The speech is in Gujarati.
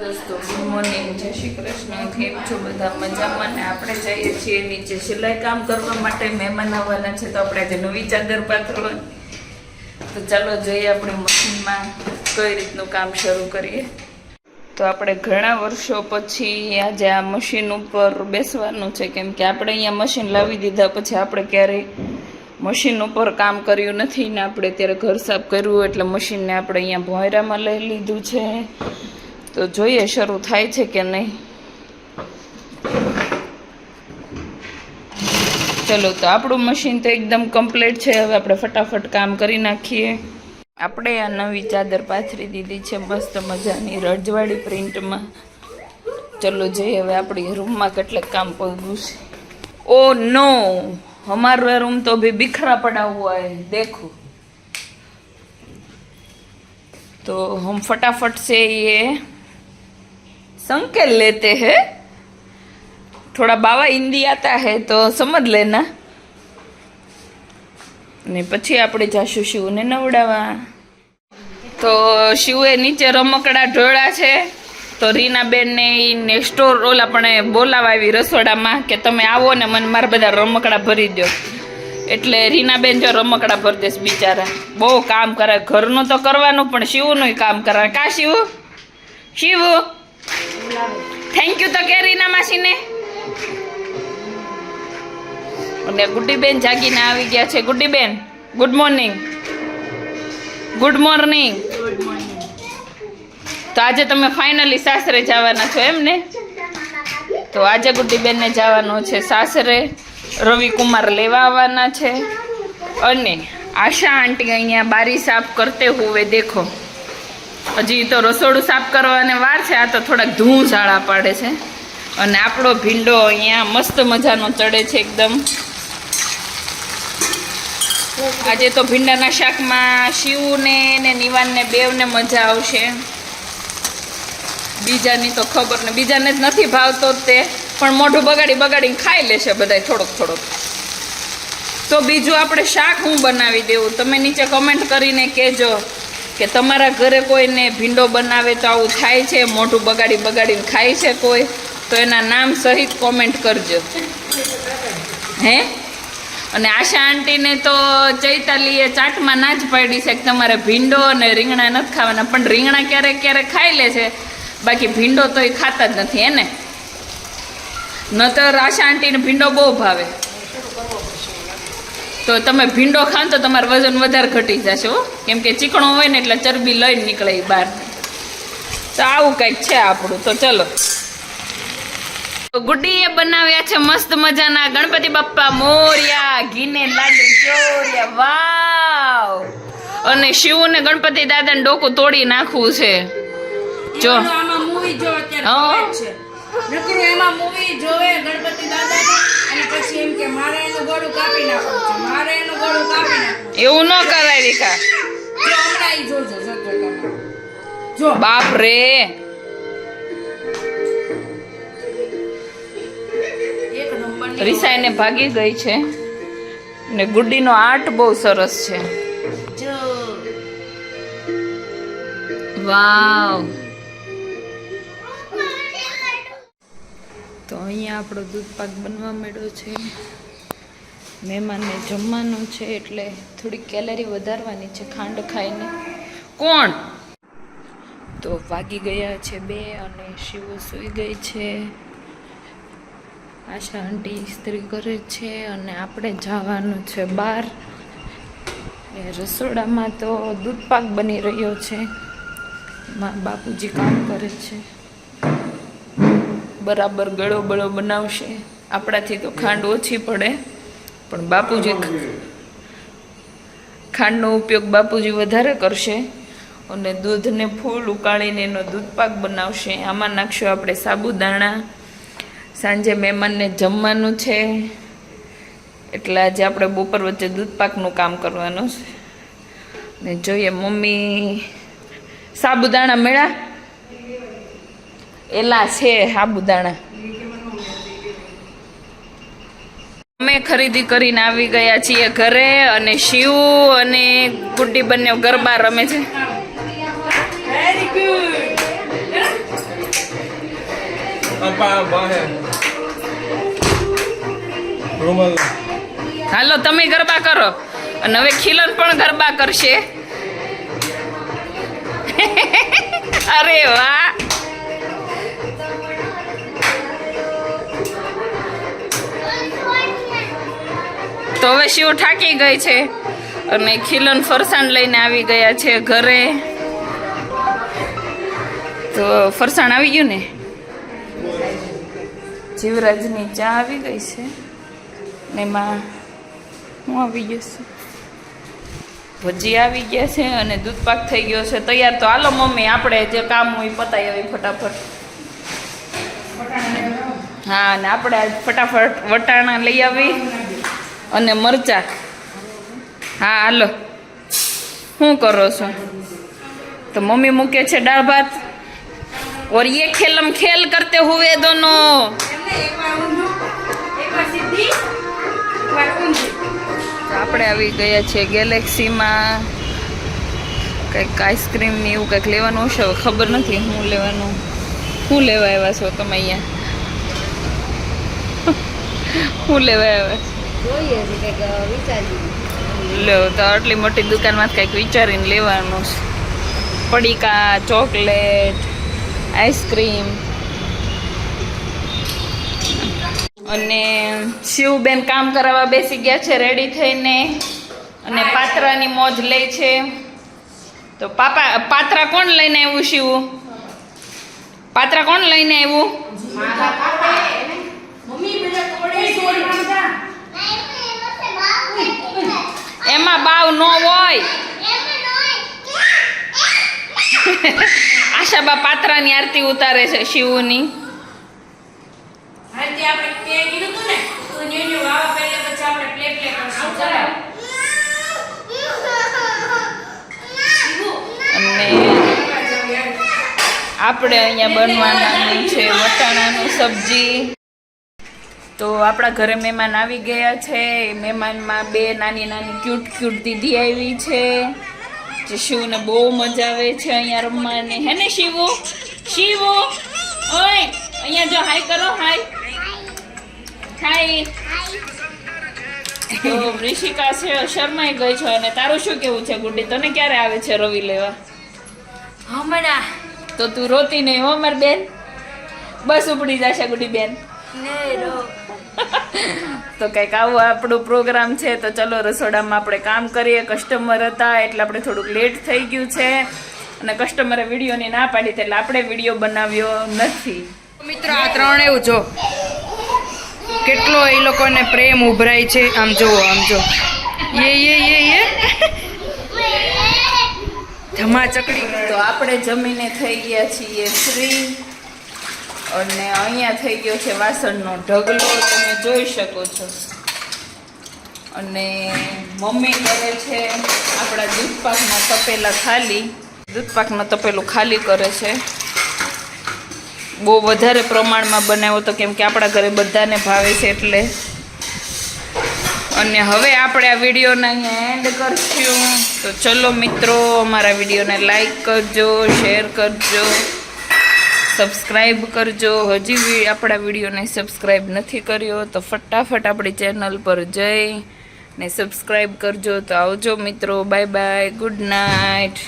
દોસ્તો, ગુડ મોર્નિંગ. જય શ્રી કૃષ્ણ. કેમ છો બધા? મજામાં ને આપણે જઈએ છીએ નીચે. સિલાઈ કામ કરવા માટે મહેમાન આવવાના છે તો આપણે આજે નવી ચાદર પાથરવાની. તો ચાલો જઈએ આપણે મશીનમાં કઈ રીતનું કામ શરૂ કરીએ. તો આપણે ઘણા વર્ષો પછી આજે આ મશીન ઉપર બેસવાનું છે. કેમ કે આપણે અહીંયા મશીન લાવી દીધા પછી આપણે ક્યારેય મશીન ઉપર કામ કર્યું નથી ને આપણે અત્યારે ઘર સાફ કર્યું એટલે મશીનને આપણે અહીંયા ભોયરામાં લઈ લીધું છે. તો જોઈએ શરૂ થાય છે કે નહીં ચલો તો આપણું મશીન તો એકદમ કમ્પ્લીટ છે હવે આપણે ફટાફટ કામ કરી નાખીએ આપણે આ નવી ચાદર પાથરી દીધી છે મસ્ત મજાની રજવાડી પ્રિન્ટમાં ચલો જોઈએ હવે આપણી રૂમમાં કેટલાક કામ પડ્યું છે ओ नो हमारा रूम तो अभी बिखरा पड़ा हुआ है देखो तो हम फटाफट से ये संकेल लेते हैं थोड़ा बाबा हिंदी आता है तो समझ लेना ને પછી આપણે જાશું શિવને નવડાવવા તો શિવે નીચે રમકડા ઢોળા છે તો રીનાબેનને ને સ્ટોર ઓલા પણ બોલાવા આવી રસોડામાં કે તમે આવો ને મને મારા બધા રમકડા ભરી દો એટલે રીનાબેન જો રમકડા ભરી દેશ બિચારા બહુ કામ કરે ઘરનું તો કરવાનું પણ શિવનું કામ કરે કા શિવ શિવ થેન્ક યુ તો કે રીના માસીને. અને ગુડ્ડીબેન જાગીને આવી ગયા છે. Guddiben good morning good morning તો આજે તમે ફાઇનલી સાસરે જવાના છો એમ ને? તો આજે ગુડ્ડીબેનને જવાનું છે. સાસરે રવિકુમાર લેવા આવવાના છે. અને આશા આંટી અહીંયા બારી સાફ કરતે હોવે, દેખો. હજી તો રસોડું સાફ કરવાને વાર છે, આ તો થોડાક ધૂં ઝાડા પાડે છે. અને આપણો ભીંડો અહીંયા મસ્ત મજાનો ચડે છે એકદમ. આજે તો ભીંડાના શાકમાં શિવને ને નિવાનને બેવને મજા આવશે. બીજાની તો ખબર ને બીજાને જ નથી ભાવતો તે, પણ મોઢું બગાડી બગાડીને ખાઈ લેશે બધા થોડોક થોડોક. તો બીજું આપણે શાક હું બનાવી દેવું? તમે નીચે કમેન્ટ કરીને કહેજો. કે તમારા ઘરે કોઈને ભીંડો બનાવે તો આવું થાય છે, મોઢું બગાડી બગાડીને ખાય છે કોઈ, તો એના નામ સહિત કોમેન્ટ કરજો. હે? અને આશા આંટીને તો ચૈતાલીએ ચાટમાં ના જ પાડી છે કે તમારે ભીંડો અને રીંગણા નથી ખાવાના, પણ રીંગણા ક્યારેક ક્યારેક ખાઈ લે છે. બાકી ભીંડો તો એ ખાતા જ નથી એને નતર આશા આંટીને ભીંડો બહુ ભાવે. તો તમે ભીંડો ખાન તો તમારું વજન વધારે ઘટી જશે હો. કેમ કે ચીકણો હોય ને એટલે ચરબી લઈને નીકળે બહાર. તો આવું કંઈક છે આપણું. તો ચલો. તો ગુડ્ડીએ બનાવ્યા છે મસ્ત મજાના ગણપતિ બાપ્પા મોર્યા ઘીને લાડુ ચોર્યા. વાવ! અને શિવ ને ગણપતિ દાદાને ડોકું તોડી નાખવું છે. જો. આમાં મૂવી જો અત્યારે. છે. નકરું એમાં મૂવી જોવે ગણપતિ દાદાને. અને પછી એમ કે મારે એનું ગળું કાપી નાખવું છે. મારે એનું ગળું કાપી નાખવું એવું ન કરાય છે. જો હમણાં ઈ જોજો જોજો જો. બાપ રે. નંબરની ભાગી ગઈ છે. ને ગુડ્ડીનો આર્ટ બહુ સરસ છે. વાવ. તો અહીંયા આપણો દૂધ પાક બનવા માંડ્યો છે. મહેમાનને જમવાનું છે એટલે થોડી કેલરી વધારવાની છે ખાંડ ખાઈને. કોણ? તો વાગી ગયા છે બે અને શિવ સૂઈ ગઈ છે. આશા આંટી ઇસ્ત્રી કરે છે અને આપણે જવાનું છે બહાર. એ રસોડામાં તો દૂધ પાક બની રહ્યો છે. મા બાપુજી કામ કરે છે. બરાબર ગળો બળો બનાવશે. આપણાથી તો ખાંડ ઓછી પડે. પણ બાપુજી ખાંડનો ઉપયોગ બાપુજી વધારે કરશે અને દૂધને ફૂલ ઉકાળીને એનો દૂધપાક બનાવશે. આમાં નાખશું આપણે સાબુદાણા. સાંજે મહેમાનને જમવાનું છે. એટલે આજે આપણે બપોર વચ્ચે દૂધપાકનું કામ કરવાનું છે. ને જોઈએ મમ્મી, સાબુદાણા મેળા? એલા છે સાબુદાણા અમે ખરીદી કરીને આવી ગયા છીએ ઘરે અને શિવ અને ગુડ્ડી બંને ગરબા રમે છે. હાલો તમે ગરબા કરો. અને હવે ખીલન પણ ગરબા કરશે. અરે વાહ. તો હવે શિવ થાકી ગઈ છે. અને ખીલન ફરસાણ લઈને આવી ગયા છે ઘરે. તો ફરસાણ આવી ગયું ને? જીવરાજની ચા આવી ગઈ છે. ને એમાં હું આવી ગયો છે. ભજી આવી ગયા છે અને દૂધ પાક થઈ ગયો છે. તૈયાર તો હાલો મમ્મી, આપણે જે કામ હોય પતાવી આવી ફટાફટ. હા અને આપણે ફટાફટ વટાણા લઈ આવી. અને મરચા. હા હાલો. શું કરો છો? તો મમ્મી મૂકે છે દાળ ભાત. ઓર યે ખેલમ ખેલ કરતે હુએ દોનો. આપણે આવી ગયા છીએ ગેલેક્સીમાં કંઈક આઈસ્ક્રીમ ને એવું કંઈક લેવાનું હશે ખબર નથી હું લેવાનું. શું લેવા આવ્યા છો તમે અહીંયા? શું લેવા આવ્યા જોઈએ છે કંઈક વિચારીએ. લો તો આટલી મોટી દુકાનમાં કંઈક વિચારીને લેવાનું છે. પડીકા ચોકલેટ આઈસ્ક્રીમ. અને શિવબેન કામ કરાવવા બેસી ગયા છે રેડી થઈને. અને પાત્રાની મોજ લે છે. તો પાપા પાત્રા કોણ લઈને આવ્યું શિવ? પાત્રા કોણ લઈને આવ્યું મમ્મી બધા તોડી તોડી નાખતા એમાં બાવ ન હોય. આશાબા પાત્રાની આરતી ઉતારે છે શિવની. આપણે અહીંયા બનવાના છે વટાણાનું સબ્જી. તો આપણા ઘરે મહેમાન આવી ગયા છે. મહેમાનમાં બે નાની નાની ક્યુટ ક્યુટ દીદી આવી છે. જે શિવને બહુ મજા આવે છે અહીંયા રમવાની. હે ને શિવો? શિવો? ઓય અહીંયા જો હાય કરો હાય. હાય. તો ઋષિકા છે શર્માઈ ગઈ છે અને તારું શું કેવું છે ગુડી? તને ક્યારે આવે છે રવિ લેવા? હમણાં. તો તું રોતી નહીં હો મારી બેન? બસ ઉપડી જશે ગુડી બેન. તો કંઈક આવું આપણો પ્રોગ્રામ છે તો ચલો રસોડામાં આપણે કામ કરીએ. કસ્ટમર હતા એટલે આપણે થોડુંક લેટ થઈ ગયું છે. અને કસ્ટમરે વિડીયોની ના પાડી એટલે આપણે વીડિયો બનાવ્યો નથી. મિત્રો આ ત્રણ એવું જો. કેટલો એ લોકોને પ્રેમ ઉભરાય છે. આમ જુઓ આમ જો યે એ યે એ ધમા ચકડી તો આપણે જમીને થઈ ગયા છીએ. ફ્રી અને અહીંયા થઈ ગયો છે વાસણનો ઢગલો, તમે જોઈ શકો છો. અને મમ્મી કરે છે આપણા દૂધપાકના તપેલા ખાલી. દૂધપાકના તપેલું ખાલી કરે છે. બહુ વધારે પ્રમાણમાં બનાવ્યો તો કેમ કે આપણા ઘરે બધાને ભાવે છે એટલે. અને હવે આપણે આ વિડીયોને અહીંયા એન્ડ કરશું. તો ચલો મિત્રો, અમારા વિડીયોને લાઈક કરજો શેર કરજો. સબસ્ક્રાઈબ કરજો. હજી બી આપણા વિડીયોને સબસ્ક્રાઈબ નથી કર્યો, તો ફટાફટ આપણી ચેનલ પર જઈ ને સબસ્ક્રાઈબ કરજો. તો આવજો મિત્રો. Bye bye good night